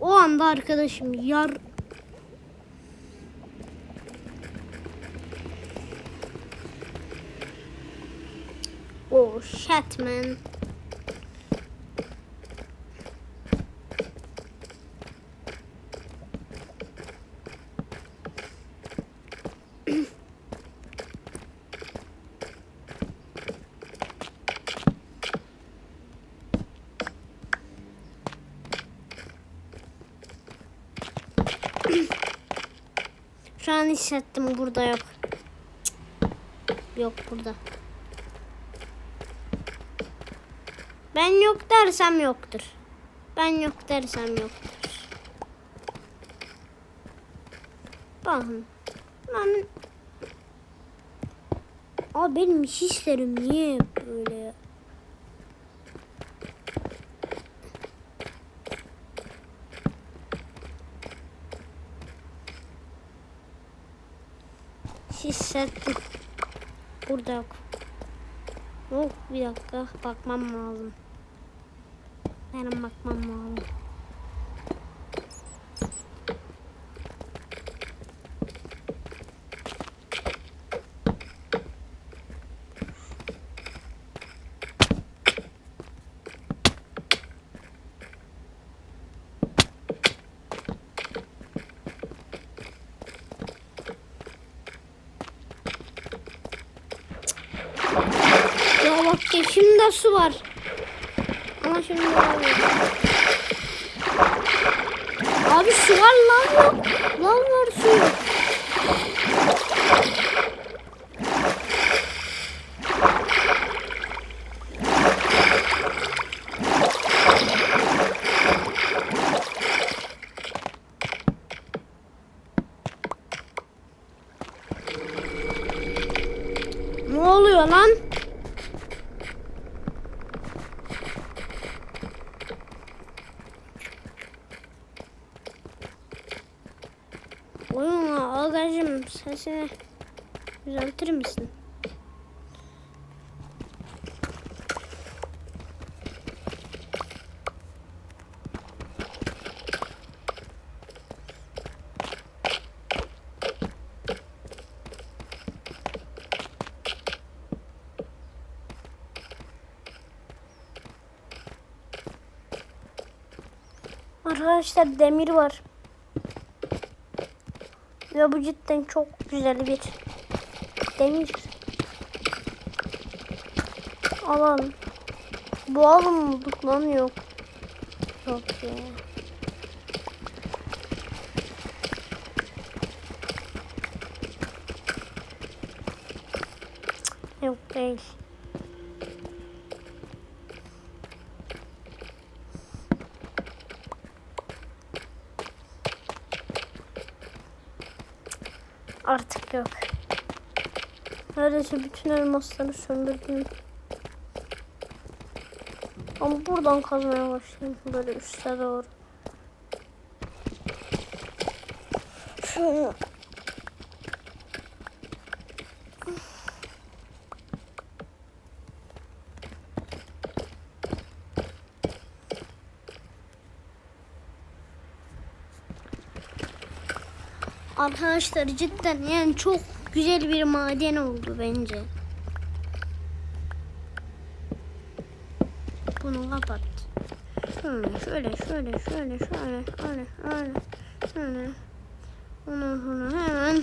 O anda arkadaşım yar Oh shit. Şu an hissettim burada yok. Yok burada. Ben yok dersem yoktur. Ben yok dersem yoktur. Bakın. Ben... Aa benim hislerim niye böyle ya? Hissettim. Burada yok. Oh bir dakika bakmam lazım. Benim bakmam lazım. Ya bak ya şimdi de su var. Ama şimdi yok. Abi su var lan yok. Lan var su yok. Ne oluyor lan? Oyun ağacım sesini düzeltir misin? Arkadaşlar demir var. Ve bu cidden çok güzel bir demir. Bu alım mı bulduk lan yok. Yok ya. Yok değil. Artık yok. Neredeyse bütün elmasları söndürdüm. Ama buradan kazmaya başlayayım. Böyle üste doğru. Şöyle. Arkadaşlar cidden yani çok güzel bir maden oldu bence. Bunu kapat. Şöyle şöyle şöyle şöyle şöyle şöyle şöyle şöyle. Ondan sonra hemen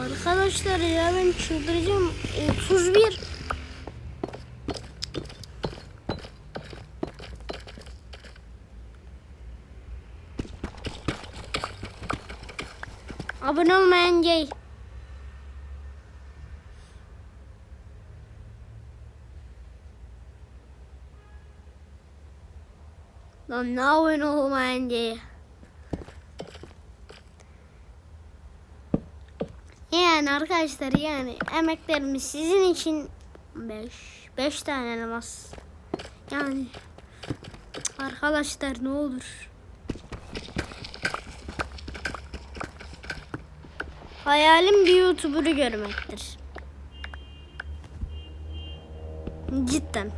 Arkadaşlar ya ben çıldıracağım. 31 Abone olmayan gay. Lan ne abone olmayan gay. Yani arkadaşlar yani emeklerimiz sizin için 5 5 tane elmas. Yani arkadaşlar ne olur. Hayalim bir YouTuber'ı görmektir. Cidden.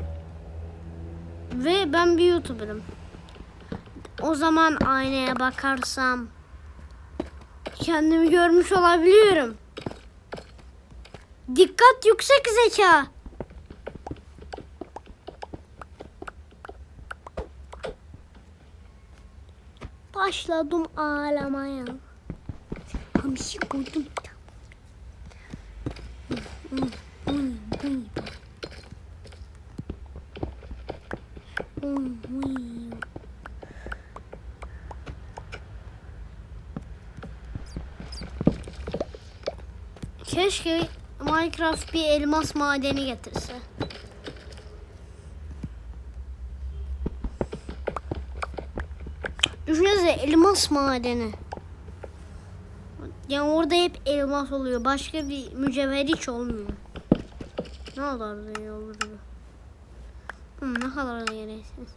Ve ben bir YouTuber'ım. O zaman aynaya bakarsam kendimi görmüş olabiliyorum. Dikkat yüksek zeka. Başladım ağlamaya. Hamsi koydum. Keşke Minecraft bir elmas madeni getirse. Düşünsene elmas madeni. Yani orada hep elmas oluyor. Başka bir mücevher hiç olmuyor. Ne kadar da olurdu. Hı, ne kadar da gereksiz.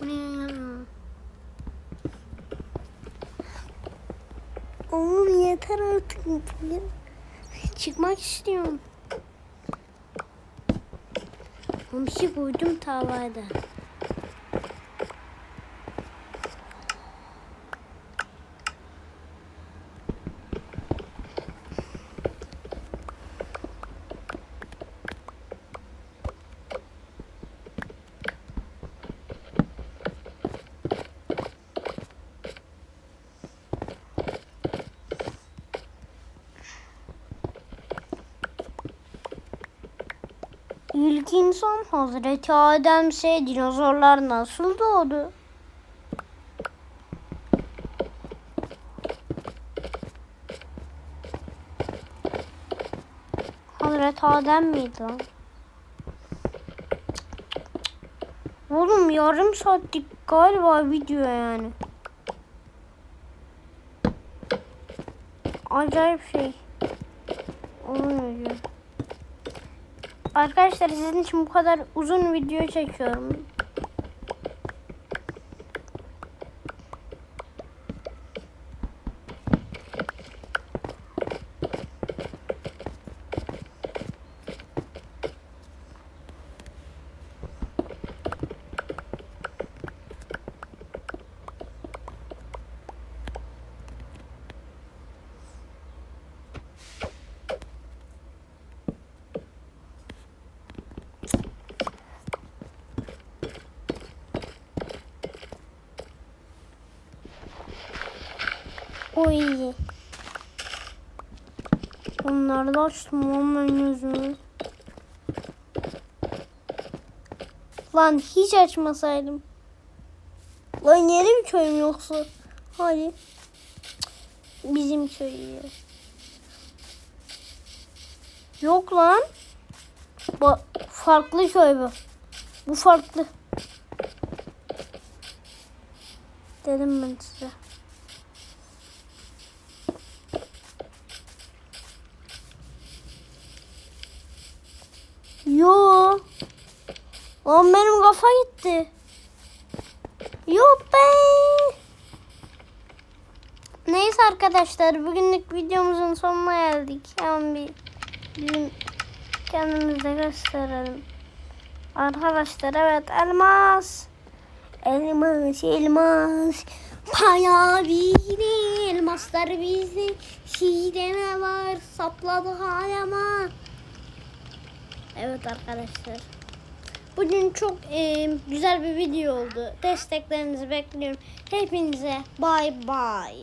Bu ne? Oğlum yeter artık. Çıkmak istiyorum. Hamsi koydum tavada. İlk insan Hazreti Adem'se dinozorlar nasıl doğdu? Hazreti Adem miydi lan? Oğlum yarım saatlik galiba video yani. Acayip şey. Olmuyor. Arkadaşlar sizin için bu kadar uzun video çekiyorum. O iyi. Onları da açtım lan ben yüzümü. Lan hiç açmasaydım. Lan yeni mi köyüm yoksa? Hadi. Bizim köy ya. Yok lan. Ba farklı köy bu. Bu farklı. Dedim ben size. Yo. Lan benim kafa gitti. Yok be. Neyse arkadaşlar bugünlük videomuzun sonuna geldik. Hemen bir bizim kendimize gösterelim. Arkadaşlar evet elmas. Elmas elmas. Paya biri elmaslar bizi. Şide ne var sapladı hayama. Evet arkadaşlar. Bugün çok e, güzel bir video oldu. Desteklerinizi bekliyorum. Hepinize bay bay.